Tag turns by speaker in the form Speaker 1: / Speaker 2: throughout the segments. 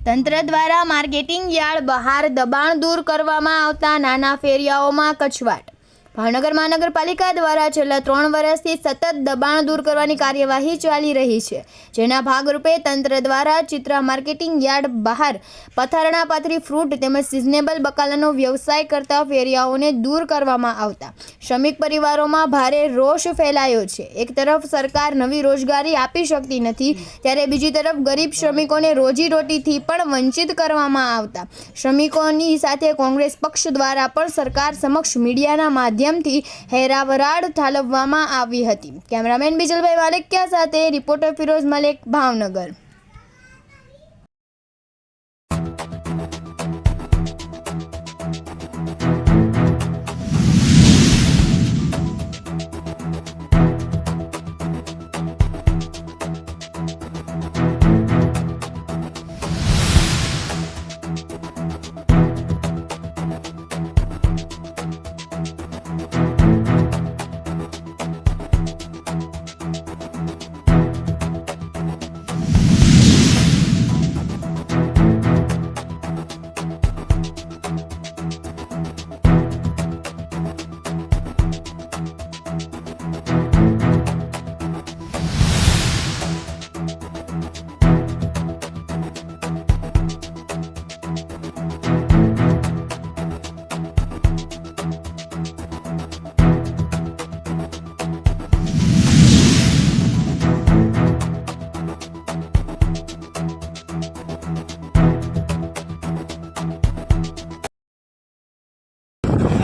Speaker 1: તંત્ર દ્વારા marketing yard બહાર દબાણ દૂર કરવામાં આવતા નાના ફેરિયાઓમાં કચવાટ. ભાવનગર મહાનગરપાલિકા દ્વારા છેલ્લા ત્રણ વર્ષથી સતત દબાણ દૂર કરવાની કાર્યવાહી ચાલી રહી છે. જેના ભાગરૂપે તંત્ર દ્વારા ચિત્રા માર્કેટિંગ યાર્ડ બહાર પથારણા પાથરી ફ્રૂટ તેમજ સિઝનેબલ બકાલાનો વ્યવસાય કરતા ફેરિયાઓને દૂર કરવામાં આવતા. શ્રમિક પરિવારોમાં ભારે રોષ ફેલાયો છે. એક તરફ સરકાર નવી રોજગારી આપી શકતી નથી, ત્યારે બીજી તરફ ગરીબ શ્રમિકોને રોજીરોટીથી પણ વંચિત કરવામાં આવતા. શ્રમિકોની સાથે કોંગ્રેસ પક્ષ દ્વારા પણ સરકાર સમક્ષ મીડિયાના માધ્યમથી હેરાવરાડ ઠાલવવામાં આવી હતી. કેમેરામેન બિજલભાઈ માલિકિયા સાથે રિપોર્ટર ફિરોઝ મલેક ભાવનગર.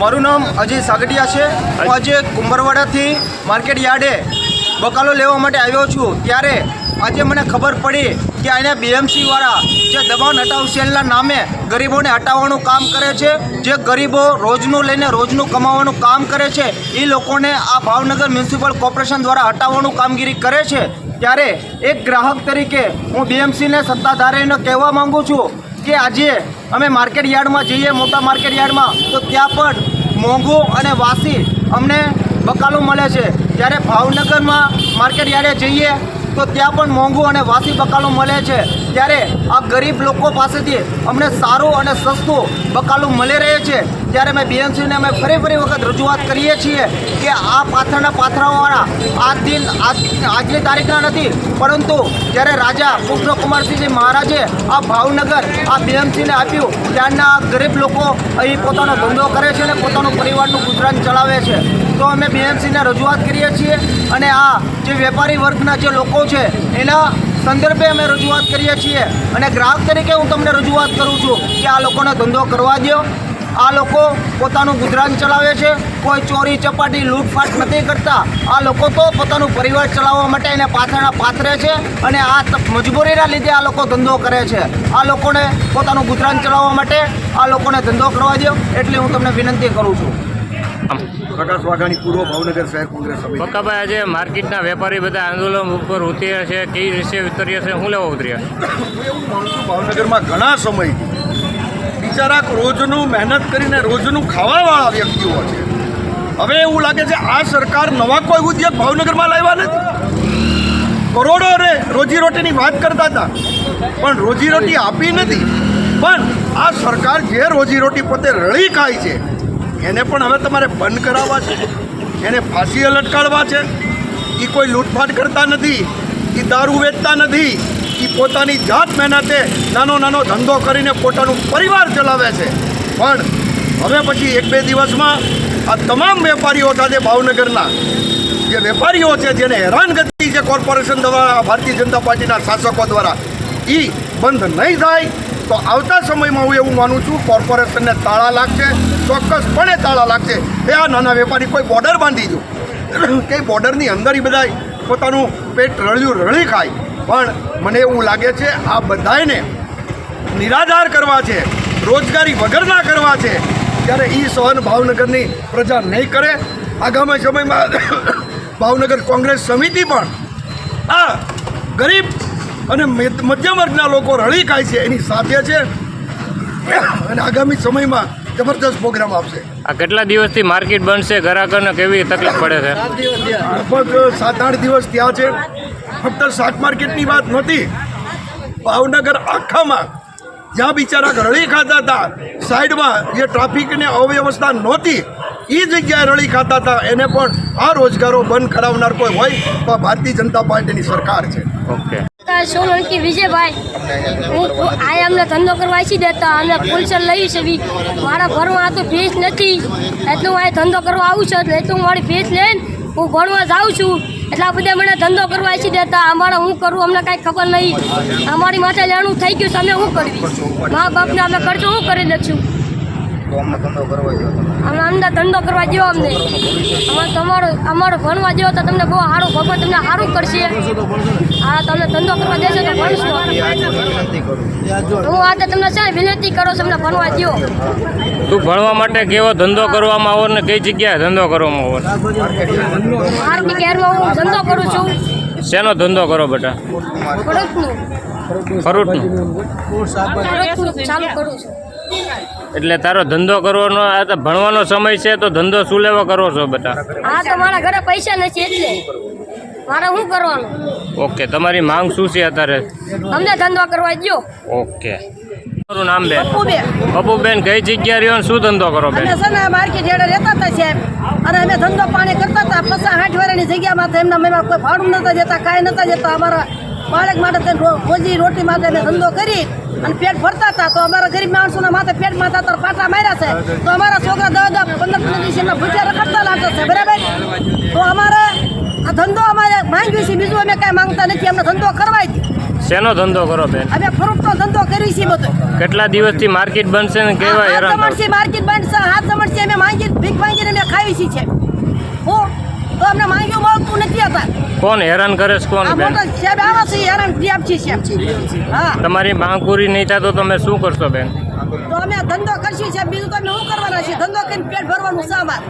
Speaker 2: મારું નામ અજય સાગટિયા છે. હું આજે કુંભરવાડાથી માર્કેટ યાર્ડે બકાલો લેવા માટે આવ્યો છું. ત્યારે આજે મને ખબર પડી કે અહીંયા બીએમસી વાળા જે દબાણ હટાવ સેલના નામે ગરીબોને હટાવવાનું કામ કરે છે. જે ગરીબો રોજનું લઈને રોજનું કમાવાનું કામ કરે છે એ લોકોને આ ભાવનગર મ્યુનિસિપલ કોર્પોરેશન દ્વારા હટાવવાનું કામગીરી કરે છે. ત્યારે એક ગ્રાહક તરીકે હું બીએમસીને સત્તાધારીને કહેવા માગું છું કે આજે અમે માર્કેટ યાર્ડમાં જઈએ, મોટા માર્કેટ યાર્ડમાં, તો ત્યાં પણ મોંઘું અને વાસી અમને બકાલો મળે છે. જ્યારે ભાવનગરમાં માર્કેટ યાર્ડે જઈએ, તો ત્યાં પણ મોંઘું અને વાસી બકાલો મળે છે. ત્યારે આ ગરીબ લોકો પાસેથી અમને સારું અને સસ્તું બકાલું મળી રહે છે. ત્યારે અમે બીએમસીને અમે ફરી ફરી વખત રજૂઆત કરીએ છીએ કે આ પાથરના પાથરાવાળા આ દિન આજ આજની તારીખના નથી, પરંતુ જ્યારે રાજા કૃષ્ણકુમારસિંહજી મહારાજે આ ભાવનગર આ બીએમસીને આપ્યું, ત્યારના ગરીબ લોકો અહીં પોતાનો ધંધો કરે છે અને પોતાનું પરિવારનું ગુજરાન ચલાવે છે. તો અમે બીએમસીને રજૂઆત કરીએ છીએ અને આ જે વેપારી વર્ગના જે લોકો છે, એના સંદર્ભે અમે રજૂઆત કરીએ છીએ અને ગ્રાહક તરીકે હું તમને રજૂઆત કરું છું કે આ લોકોને ધંધો કરવા દો આ લોકો પોતાનું ગુજરાન ચલાવે છે. કોઈ ચોરી, ચપાટી, લૂંટફાટ નથી કરતા. આ લોકો તો પોતાનું પરિવાર ચલાવવા માટે એને પાથરણા પાથરે છે અને આ મજબૂરીના લીધે આ લોકો ધંધો કરે છે. આ લોકોને પોતાનું ગુજરાન ચલાવવા માટે આ લોકોને ધંધો કરવા દો એટલે હું તમને વિનંતી કરું છું.
Speaker 3: પ્રકાશ વાઘાણી પૂર્વ ભાવનગર શહેર કોંગ્રેસ
Speaker 4: પક્કાભાઈ આજે માર્કેટના વેપારી બધા આંદોલન ઉપર ઉતર્યા છે. કઈ રીતે ઉતર્યા છે? શું લેવા ઉતર્યા
Speaker 3: હું એવું માનું છું ભાવનગરમાં ઘણા સમય બિચારા રોજનું મહેનત કરીને રોજનું ખાવાવાળા વ્યક્તિઓ છે. હવે એવું લાગે છે આ સરકાર નવા કોઈ ઉદ્યોગ ભાવનગરમાં લાવ્યા નથી. કરોડો રે રોજીરોટીની વાત કરતા હતા. પણ રોજીરોટી આપી નથી. પણ આ સરકાર જે રોજીરોટી પોતે રળી ખાય છે એને પણ હવે તમારે બંધ કરાવવા છે. એને ફાંસીએ લટકાડવા છે. એ કોઈ લૂંટફાટ કરતા નથી એ દારૂ વેચતા નથી એ પોતાની જાત મહેનતે નાનો નાનો ધંધો કરીને પોતાનું પરિવાર ચલાવે છે. પણ હવે પછી એક બે દિવસમાં આ તમામ વેપારીઓ સાથે ભાવનગરના જે વેપારીઓ છે, જેને હેરાનગતિ છે કોર્પોરેશન દ્વારા, ભારતીય જનતા પાર્ટીના શાસકો દ્વારા એ બંધ નહીં થાય. તો આવતા સમયમાં હું એવું માનું છું, કોર્પોરેશનને તાળા લાગશે, ચોક્કસપણે તાળા લાગશે. એ આ નાના વેપારી કોઈ બોર્ડર બાંધી દો. કે બોર્ડરની અંદર એ બધા પોતાનું પેટ રળ્યું, રળી ખાય. પણ મને એવું લાગે છે, આ બધાને નિરાધાર કરવા છે, રોજગારી વગરના કરવા છે, ત્યારે એ સહન ભાવનગરની પ્રજા નહીં કરે. આગામી સમયમાં ભાવનગર કોંગ્રેસ સમિતિ પણ આ ગરીબ અને મધ- મધ્યમ વર્ગના લોકો રળી ખાય છે એની સાથે છે. અને આગામી સમયમાં જબરદસ્ત પ્રોગ્રામ આપશે
Speaker 4: આ કેટલા દિવસથી માર્કેટ બનશે ગ્રાહકોને કેવી તકલીફ પડે છે?
Speaker 3: લગભગ સાત આઠ દિવસ ત્યાં છે. ફક્ત શાક માર્કેટની વાત નહોતી. ભાવનગર આખામાં જ્યાં બિચારા રળી ખાતા હતા સાઈડમાં જે ટ્રાફિકને અવ્યવસ્થા નહોતી એ જગ્યાએ રળી ખાતા હતા. એને પણ આ રોજગારો બંધ કરાવનાર કોઈ હોય તો ભારતીય જનતા પાર્ટીની સરકાર છે.
Speaker 4: ઓકે.
Speaker 5: સોલંકી વિજયભાઈ, હું આ અમને ધંધો કરવા આવી દેતા અને ફૂલસર લઈ છે. મારા ઘરમાં તો ફીસ નથી. એટલું હું આ ધંધો કરવા આવું છું, એટલે એટલું મારી ફીસ લઈને હું ભણવા જાઉં છું. એટલા બધા મને ધંધો કરવા આવી દેતા અમારે હું કરું, અમને કાંઈ ખબર નહીં. અમારી માથે લેણું થઈ ગયું છે, અમે શું કરવી? મા બાપને અમે ખર્ચો હું કરી લખશું અમને અંદર ધંધો કરવા દો અમને. અમારે તમારો અમારો ભણવા દો તો તમને બહુ સારું ભગવાન તમને સારું કરશે. હા તમને ધંધો કરવા દેશો તો ભણશો. હું આજે તમને છે વિનંતી કરો છો અમને ભણવા દો
Speaker 4: તું ભણવા માટે કેવો ધંધો કરવામાં આવો ને કઈ જગ્યાએ ધંધો કરવામાં આવો?
Speaker 5: આરતી કેરમાં હું ધંધો કરું છું.
Speaker 4: શેનો ધંધો કરો બેટા? ફ્રૂટનો
Speaker 5: ફળતનું ચાલુ કરું છું.
Speaker 4: એટલે તારો ધંધો કરવાનો આ તો ભણવાનો સમય છે તો ધંધો શું લેવા કરો છો બેટા?
Speaker 5: હા તો મારા ઘરે પૈસા નથી એટલે. મારે શું કરવાનું?
Speaker 4: ઓકે તમારી માંગ શું છે અત્યારે?
Speaker 5: અમને ધંધો કરવા દો.
Speaker 4: ઓકે. તમારું નામ બેન? પપ્પુબેન કઈ જગ્યા રહ્યો ને શું ધંધો કરો બેન?
Speaker 6: અમે છે ને માર્કેટ હેડે રહેતા હતા સાહેબ. અને અમે ધંધો પાણી કરતા હતા. પચાસ સાઠ વર્ષની જગ્યામાં તો એમના મેં કોઈ ભાડું નતા જતા કાંઈ નતા જતા અમારા બાળક માટે રોજી રોટી માટે અમે ધંધો કરી અને પેટ ભરતા હતા. તો અમારા ગરીબ માણસોના માથે પેટ માથા તર પાટા માર્યા છે. તો અમારા છોકરા દસ દસ પંદર પંદર દિવસના એમના રખડતા લાગતા છે. બરાબર? તો અમારે આ ધંધો અમારે માંગ્યું છે. બીજું અમે કાંઈ માંગતા નથી. અમને ધંધો કરવા જ
Speaker 4: શેનો ધંધો કરો બેન?
Speaker 6: અમે ફ્રૂટનો ધંધો કરી છે બધો.
Speaker 4: કેટલા દિવસથી માર્કેટ બનશે ને કેવા હેરાન?
Speaker 6: માર્કેટ બંધ છે. હાથ જમણસી અમે માંગી ભીખ માંગીને અમે ખાવી છે હું. તો અમને માંગ્યું મળતું નથી હતા
Speaker 4: કોણ હેરાન કરે છે કોણ બેન?
Speaker 6: સાહેબ આવા છે હેરાન છે. સાહેબ હા.
Speaker 4: તમારી માંગ પૂરી નહીં થાય તો તમે શું કરશો બેન?
Speaker 6: તો અમે ધંધો કરશું છે બીજું તો અમે શું કરવાના છે ધંધો કરીને પેટ ભરવાનું છે અમારે.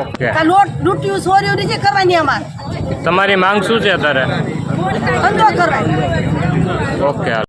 Speaker 4: ઓકે.
Speaker 6: લોટ લૂંટ્યું ચોર્યું નથી કરવાની અમારે.
Speaker 4: તમારી માંગ શું છે અત્યારે?
Speaker 6: ધંધો કરવાનો.
Speaker 4: ઓકે